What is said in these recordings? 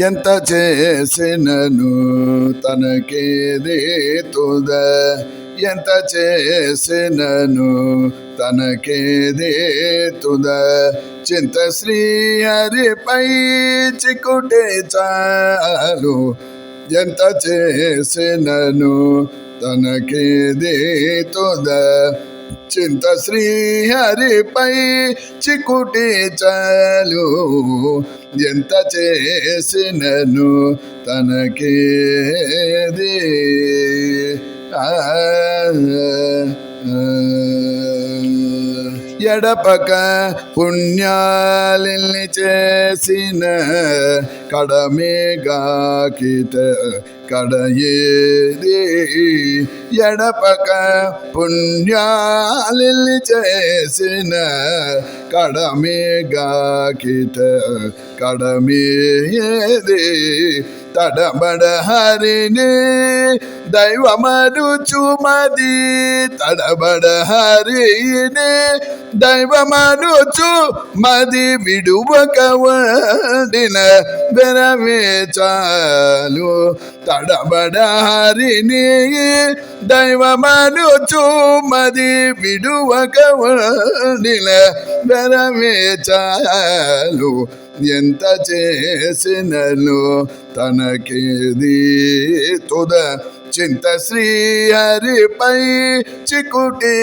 ఎంత చేసినను తనకేదే తుద ఎంత చేసినను తనకేదే తుద చింత శ్రీ హరిపై చిక్కుటే చాలు. ఎంత చేసినను తనకేదే తుద చింత శ్రీ హరిపై చిక్కుటి చాలు. ఎంత చేసినను తనకేది? ఎడపక పుణ్యాలిని చేసిన కడమేగాకిట కడయేది ఎడపక పుణ్యాలిని చేసిన కడమేగాకిట కడమేది తడబడహరిని దైవమరుచుమది తడబడహరిని దైవమరుచు మది విడువక వండిన వెరవే చాలు తడబడ హరిని దైవమరుచు మది విడువక వాడిన చాలు ఎంత చేసినను తనకేది తుద? చింత శ్రీహరిపై చికుటి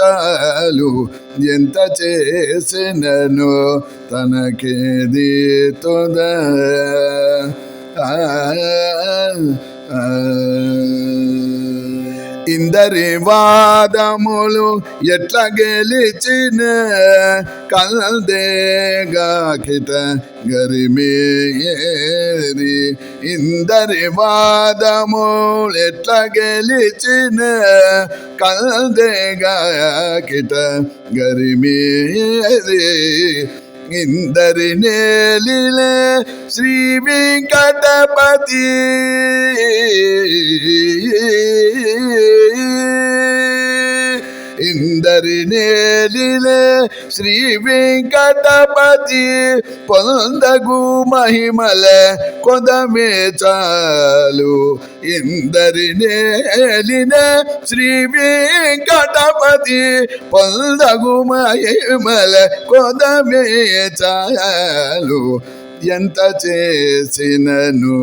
చాలు. ఎంత చేసినను తనకేది తుద? ఆ. ఇందరి వాదములు ఎట్ల గెలిచిన? కల్దేగాకిత గరిమేరి. ఇందరి వాదములు ఎట్ల గెలిచిన? కల్దేగాకిత గరిమేరి. ఇందరి నేలిలే శ్రీ వెంకటపతి ఇందరినేలిలే శ్రీ వెంకటపతి పొందగు మహిమల కొదమే చాలు. ఇందరినేలినే శ్రీ వెంకటపతి పొందగు మహిమల కొదమే చాలు. ఎంత చేసినను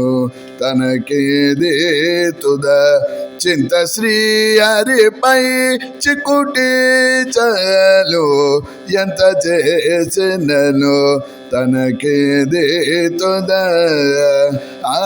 తనకేదే తుద చింత శ్రీ హరిపై చిక్కుటి చాలు ఎంత చేసినను తనకేదే తుద ఆ.